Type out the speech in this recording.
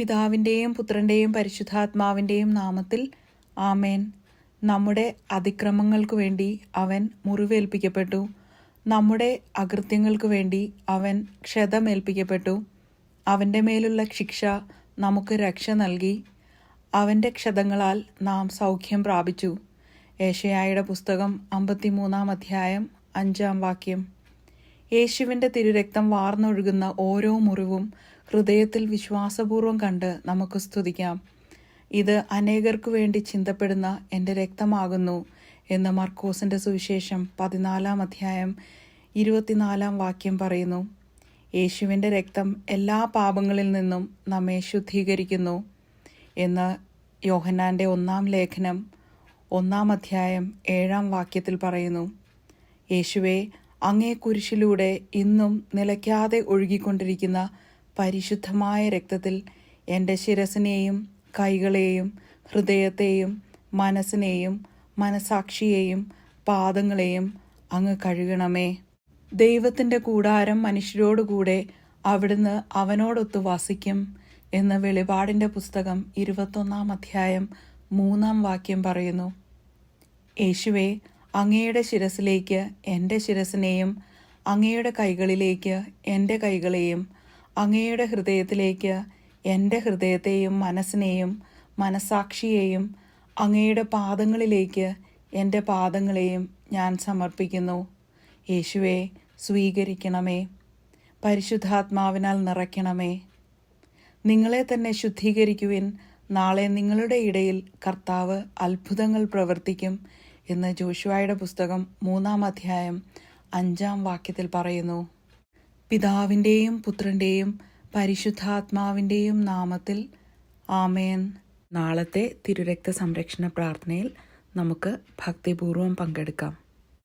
പിതാവിന്റെയും പുത്രന്റെയും പരിശുദ്ധാത്മാവിന്റെയും നാമത്തിൽ ആമേൻ. നമ്മുടെ അതിക്രമങ്ങൾക്കു വേണ്ടി അവൻ മുറിവേൽപ്പിക്കപ്പെട്ടു. നമ്മുടെ അകൃത്യങ്ങൾക്കു വേണ്ടി അവൻ ക്ഷതമേൽപ്പിക്കപ്പെട്ടു. അവന്റെ മേലുള്ള ശിക്ഷ നമുക്ക് രക്ഷ നൽകി. അവന്റെ ക്ഷതങ്ങളാൽ നാം സൗഖ്യം പ്രാപിച്ചു. ഏഷയായുടെ പുസ്തകം അമ്പത്തിമൂന്നാം അധ്യായം അഞ്ചാം വാക്യം. യേശുവിന്റെ തിരുരക്തം വാർന്നൊഴുകുന്ന ഓരോ മുറിവും ഹൃദയത്തിൽ വിശ്വാസപൂർവം കണ്ട് നമുക്ക് സ്തുതിക്കാം. ഇത് അനേകർക്കു വേണ്ടി ചിന്തപ്പെടുന്ന എന്റെ രക്തമാകുന്നു എന്ന് മർക്കോസിന്റെ സുവിശേഷം പതിനാലാം അധ്യായം ഇരുപത്തിനാലാം വാക്യം പറയുന്നു. യേശുവിന്റെ രക്തം എല്ലാ പാപങ്ങളിൽ നിന്നും നമ്മെ ശുദ്ധീകരിക്കുന്നു എന്ന് യോഹന്നാന്റെ ഒന്നാം ലേഖനം ഒന്നാം അധ്യായം ഏഴാം വാക്യത്തിൽ പറയുന്നു. യേശുവെ അങ്ങേ കുരിശിലൂടെ ഇന്നും നിലയ്ക്കാതെ ഒഴുകിക്കൊണ്ടിരിക്കുന്ന പരിശുദ്ധമായ രക്തത്തിൽ എന്റെ ശിരസിനെയും കൈകളെയും ഹൃദയത്തെയും മനസ്സിനെയും മനസാക്ഷിയെയും പാദങ്ങളെയും അങ്ങ് കഴുകണമേ. ദൈവത്തിന്റെ കൂടാരം മനുഷ്യരോടുകൂടെ അവിടുന്ന് അവനോടൊത്ത് വസിക്കും എന്ന് വെളിപാടിന്റെ പുസ്തകം ഇരുപത്തൊന്നാം അധ്യായം മൂന്നാം വാക്യം പറയുന്നു. യേശുവെ അങ്ങയുടെ ശിരസിലേക്ക് എന്റെ ശിരസിനെയും അങ്ങയുടെ കൈകളിലേക്ക് എന്റെ കൈകളെയും അങ്ങയുടെ ഹൃദയത്തിലേക്ക് എന്റെ ഹൃദയത്തെയും മനസ്സിനെയും മനസാക്ഷിയെയും അങ്ങയുടെ പാദങ്ങളിലേക്ക് എന്റെ പാദങ്ങളെയും ഞാൻ സമർപ്പിക്കുന്നു. യേശുവെ സ്വീകരിക്കണമേ. പരിശുദ്ധാത്മാവിനാൽ നിറയ്ക്കണമേ. നിങ്ങളെ തന്നെ ശുദ്ധീകരിക്കുവിൻ. നാളെ നിങ്ങളുടെ ഇടയിൽ കർത്താവ് അത്ഭുതങ്ങൾ പ്രവർത്തിക്കും. എന്ന് ജോഷുവായുടെ പുസ്തകം മൂന്നാം അധ്യായം അഞ്ചാം വാക്യത്തിൽ പറയുന്നു പിതാവിന്റെയും പുത്രന്റെയും പരിശുദ്ധാത്മാവിന്റെയും നാമത്തിൽ ആമേൻ. നാളത്തെ തിരുരക്ത സംരക്ഷണ പ്രാർത്ഥനയിൽ നമുക്ക് ഭക്തിപൂർവം പങ്കെടുക്കാം.